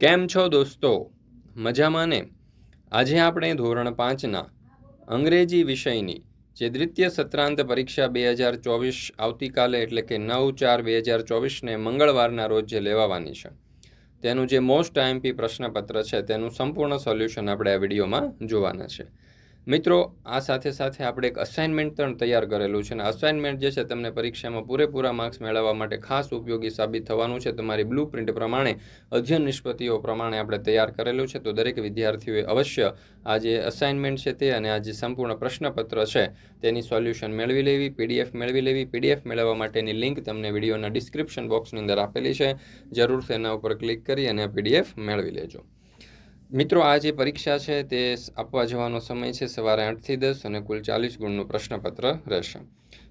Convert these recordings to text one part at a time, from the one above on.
કેમ છો દોસ્તો? મજામાં ને? આજે આપણે ધોરણ પાંચના અંગ્રેજી વિષયની, જે દ્વિતીય સત્રાંત પરીક્ષા બે હજાર ચોવીસ આવતીકાલે એટલે કે નવ ચાર બે હજાર ચોવીસને મંગળવારના રોજ જે લેવાવાની છે. તેનું જે મોસ્ટ આઈએમપી પ્રશ્નપત્ર છે, તેનું સંપૂર્ણ સોલ્યુશન આપણે આ વિડીયોમાં જોવાના છે. મિત્રો, આ સાથે સાથે આપણે એક અસાઇનમેન્ટ પણ તૈયાર કરેલું છે અને અસાઇનમેન્ટ જે છે તમને પરીક્ષામાં પૂરેપૂરા માર્ક્સ મેળવવા માટે ખાસ ઉપયોગી સાબિત થવાનું છે. તમારી બ્લુ પ્રિન્ટ પ્રમાણે, અધ્યયન નિષ્પત્તિઓ પ્રમાણે આપણે તૈયાર કરેલું છે. તો દરેક વિદ્યાર્થીઓએ અવશ્ય આ જે અસાઇનમેન્ટ છે તે અને આ જે સંપૂર્ણ પ્રશ્નપત્ર છે તેની સોલ્યુશન મેળવી લેવી પીડીએફ મેળવી લેવી. પીડીએફ મેળવવા માટેની લિંક તમને વિડીયોના ડિસ્ક્રિપ્શન બોક્સની અંદર આપેલી છે. જરૂર તેના ઉપર ક્લિક કરી અને પીડીએફ મેળવી લેજો. મિત્રો, આ જે પરીક્ષા છે તે આપવા જવાનો સમય છે સવારે આઠથી દસ અને કુલ ચાલીસ ગુણનું પ્રશ્નપત્ર રહેશે.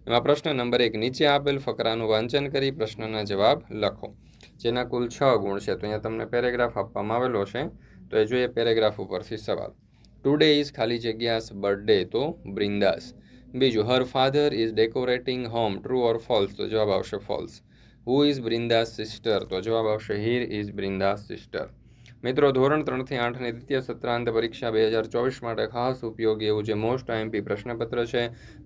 એમાં પ્રશ્ન નંબર એક, નીચે આપેલ ફકરાનું વાંચન કરી પ્રશ્નના જવાબ લખો. જેના કુલ છ ગુણ છે, તો અહીંયા તમને પેરેગ્રાફ આપવામાં આવેલો છે, તો એ જોઈએ પેરેગ્રાફ ઉપરથી સવાલ. ટુડે ઇઝ ખાલી જગ્યાસ બર્થડે તો બ્રિંદાસ બીજું her father is decorating home true or false તો જવાબ આવશે false who is Brinda's sister તો જવાબ આવશે હીર ઇઝ બ્રિંદાસ સિસ્ટર મિત્રો, ધોરણ ત્રણથી આઠની દ્વિતીય સત્રાંત પરીક્ષા બે હજાર ચોવીસ માટે ખાસ ઉપયોગી એવું જે મોસ્ટ આઈએમપી પ્રશ્નપત્ર છે,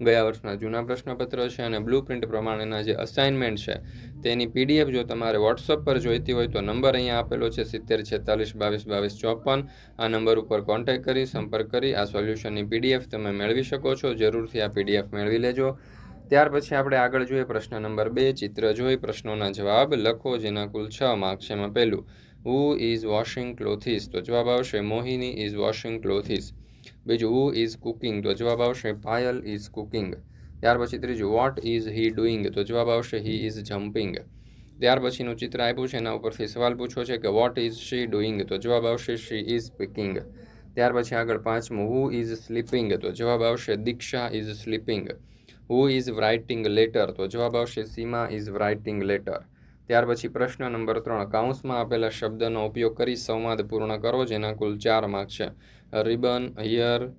ગયા વર્ષના જૂના પ્રશ્નપત્ર છે અને બ્લુ પ્રિન્ટ પ્રમાણેના જે અસાઇનમેન્ટ છે, તેની પીડીએફ જો તમારે વોટ્સઅપ પર જોઈતી હોય તો નંબર અહીંયા આપેલો છે સિત્તેર છેતાલીસ બાવીસ બાવીસ ચોપન. આ નંબર ઉપર કોન્ટેક્ટ કરી, સંપર્ક કરી, આ સોલ્યુશનની પીડીએફ તમે મેળવી શકો છો. જરૂરથી આ પીડીએફ મેળવી લેજો. ત્યાર પછી આપણે આગળ જોઈએ પ્રશ્ન નંબર બે, ચિત્ર જોઈ. પ્રશ્નોના જવાબ લખો, જેના કુલ છ માર્ક્સ એમાં પહેલું. હુ ઇઝ વોશિંગ ક્લોથિસ તો જવાબ આવશે, મોહિની ઇઝ વોશિંગ ક્લોથિસ બીજું હુ ઇઝ કુકિંગ તો જવાબ આવશે, પાયલ ઇઝ કુકિંગ ત્યાર પછી ત્રીજું વોટ ઇઝ હી ડુઈંગ તો જવાબ આવશે હી ઇઝ જમ્પિંગ ત્યાર પછીનું ચિત્ર આપ્યું છે, એના ઉપરથી સવાલ પૂછો છે કે વોટ ઇઝ શી ડુઈંગ તો જવાબ આવશે શી ઇઝ સ્પીકિંગ ત્યાર પછી આગળ પાંચમું હુ ઇઝ સ્લીપિંગ તો જવાબ આવશે, Diksha is sleeping who is writing letter તો જવાબ આવશે, સીમા ઇઝ રાઇટિંગ લેટર ત્યાર પછી પ્રશ્ન નંબર ત્રણ. કાઉન્સમાં આપેલા શબ્દનો ઉપયોગ કરી સંવાદ પૂર્ણ કરો, જેના કુલ ચાર માર્ક છે. Ribbon, here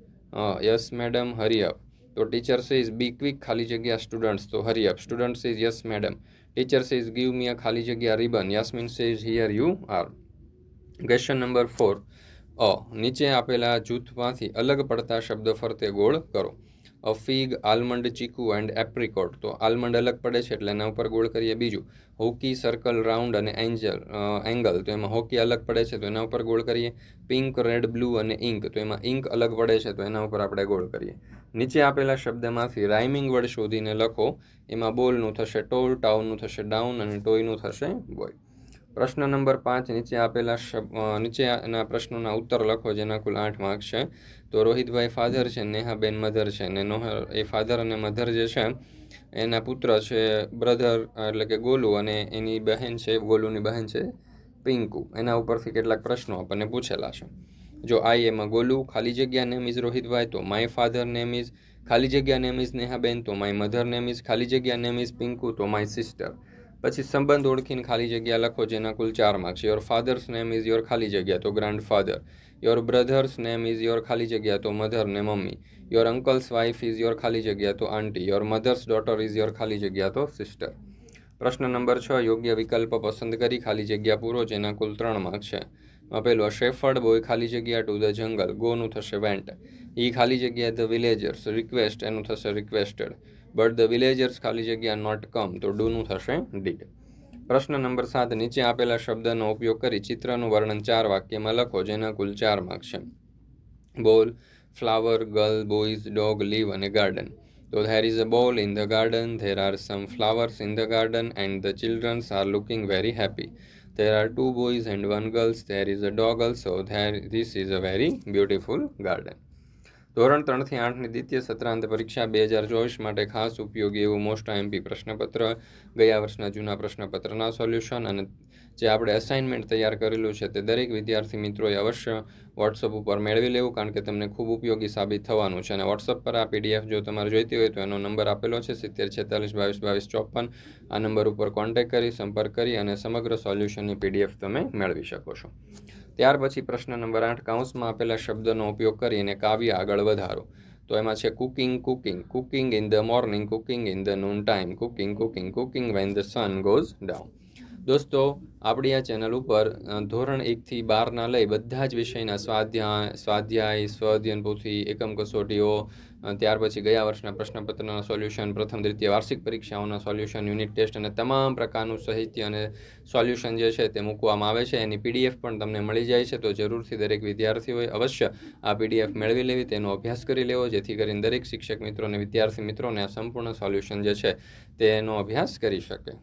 yes, madam hurry up તો ટીચર ઇઝ બી ક્વિક, ખાલી જગ્યા, સ્ટુડન્ટ્સ. તો hurry up students is yes, madam. Teacher is give me a ખાલી જગ્યા, ribbon. Yasmin is here, you are. Question number four. A, નીચે આપેલા જૂથમાંથી અલગ પડતા શબ્દ ફરતે ગોળ કરો. Fig almond, chikoo and apricot. તો આલમંડ અલગ પડે છે એટલે એના ઉપર ગોળ કરીએ બીજું. હોકી સર્કલ રાઉન્ડ અને એન્જલ એંગલ તો એમાં હોકી અલગ પડે છે તો એના ઉપર ગોળ કરીએ. પિંક રેડ બ્લુ અને ઇંક તો એમાં ઇંક અલગ પડે છે તો એના ઉપર આપણે ગોળ કરીએ. નીચે આપેલા શબ્દમાંથી રાઇમિંગ વર્ડ શોધીને લખો. એમાં બોલનું થશે ટોલ ટાઉનનું થશે ડાઉન અને ટોયનું થશે બોય પ્રશ્ન નંબર પાંચ નીચે આપેલા નીચેના પ્રશ્નોના ઉત્તર લખો જેના કુલ આઠ માર્ક છે. તો રોહિતભાઈ ફાધર છે, નેહાબેન મધર છે. ને નોહર એ ફાધર અને મધર જે છે, એના પુત્ર છે બ્રધર એટલે કે ગોલુ અને એની બહેન છે, ગોલુની બહેન છે પિંકુ. એના ઉપરથી કેટલાક પ્રશ્નો આપણને પૂછેલા છે. જો આઈ એમાં ગોલુ, ખાલી જગ્યા નેમ ઇઝ રોહિતભાઈ, તો માય ફાધર નેમ ઇઝ ખાલી જગ્યા નેમ ઇઝ નેહાબેન, તો માય મધર નેમ ઇઝ ખાલી જગ્યા નેમ ઇઝ પિંકુ, તો માય સિસ્ટર પછી સંબંધ ઓળખીને ખાલી જગ્યા લખો જેના કુલ ચાર marks your father's name is your ખાલી જગ્યા, તો grandfather your brother's name is your ખાલી જગ્યા, તો મધર ને mummy. Your uncle's wife is your ખાલી જગ્યા, તો aunty your mother's daughter is your ખાલી જગ્યા, તો સિસ્ટર પ્રશ્ન નંબર છ, યોગ્ય વિકલ્પ પસંદ કરી ખાલી જગ્યા પૂરો જેના કુલ ત્રણ માર્ક છે. પહેલો શેફર્ડ બોય ખાલી જગ્યા ટુ ધ જંગલ ગોનું થશે વેન્ટ ઈ ખાલી જગ્યા ધ વિલેજર્સ રિક્વેસ્ટ એનું થશે રિક્વેસ્ટેડ બટ ધ વિલેજર્સ ખાલી જગ્યા નોટ કમ તો ડુનું થશે ડીડ પ્રશ્ન નંબર સાત, નીચે આપેલા શબ્દનો ઉપયોગ કરી ચિત્રનું વર્ણન ચાર વાક્યમાં લખો, જેના કુલ ચાર માર્ક છે. Ball flower girl boys dog leaf અને ગાર્ડન તો there is a ball in the garden there are some flowers in the garden and the childrens are looking very happy there are two boys and one girls there is a dog also there this is a very beautiful garden. ધોરણ ત્રણથી આઠની દ્વિતીય સત્રાંત પરીક્ષા બે હજાર ચોવીસ માટે ખાસ ઉપયોગી એવું મોસ્ટ આઈએમપી પ્રશ્નપત્ર. ગયા વર્ષના જૂના પ્રશ્નપત્રના સોલ્યુશન અને જે આપણે અસાઇનમેન્ટ તૈયાર કરેલું છે તે દરેક વિદ્યાર્થી મિત્રોએ અવશ્ય વોટ્સઅપ ઉપર મેળવી લેવું કારણ કે તમને ખૂબ ઉપયોગી સાબિત થવાનું છે અને વોટ્સઅપ પર આ પીડીએફ જો તમારે જોઈતી હોય તો એનો નંબર આપેલો છે સિત્તેર છેતાલીસ બાવીસ બાવીસ ચોપન. આ નંબર ઉપર કોન્ટેક્ટ કરી, સંપર્ક કરી અને સમગ્ર સોલ્યુશનની પીડીએફ તમે મેળવી શકો છો. ત્યાર પછી પ્રશ્ન નંબર આઠ કાઉન્સમાં આપેલા શબ્દનો ઉપયોગ કરીને કાવ્ય આગળ વધારો. તો એમાં છે cooking cooking cooking in the morning cooking in the noon time cooking cooking cooking when the sun goes down દોસ્તો, આપણી આ ચેનલ ઉપર ધોરણ એકથી બારના લઈ બધા જ વિષયના સ્વાધ્યાય સ્વાધ્યાય સ્વઅધ્યયન પોથી એકમ કસોટીઓ ત્યાર પછી ગયા વર્ષના પ્રશ્નપત્રના સોલ્યુશન, પ્રથમ દ્વિતીય વાર્ષિક પરીક્ષાઓના સોલ્યુશન, યુનિટ ટેસ્ટ અને તમામ પ્રકારનું સાહિત્ય અને સોલ્યુશન જે છે તે મૂકવામાં આવે છે. એની પીડીએફ પણ તમને મળી જાય છે, તો જરૂરથી દરેક વિદ્યાર્થીઓએ અવશ્ય આ પીડીએફ મેળવી લેવી, તેનો અભ્યાસ કરી લેવો, જેથી કરીને દરેક શિક્ષક મિત્રો અને વિદ્યાર્થી મિત્રોને આ સંપૂર્ણ સોલ્યુશન જે છે તેનો અભ્યાસ કરી શકે.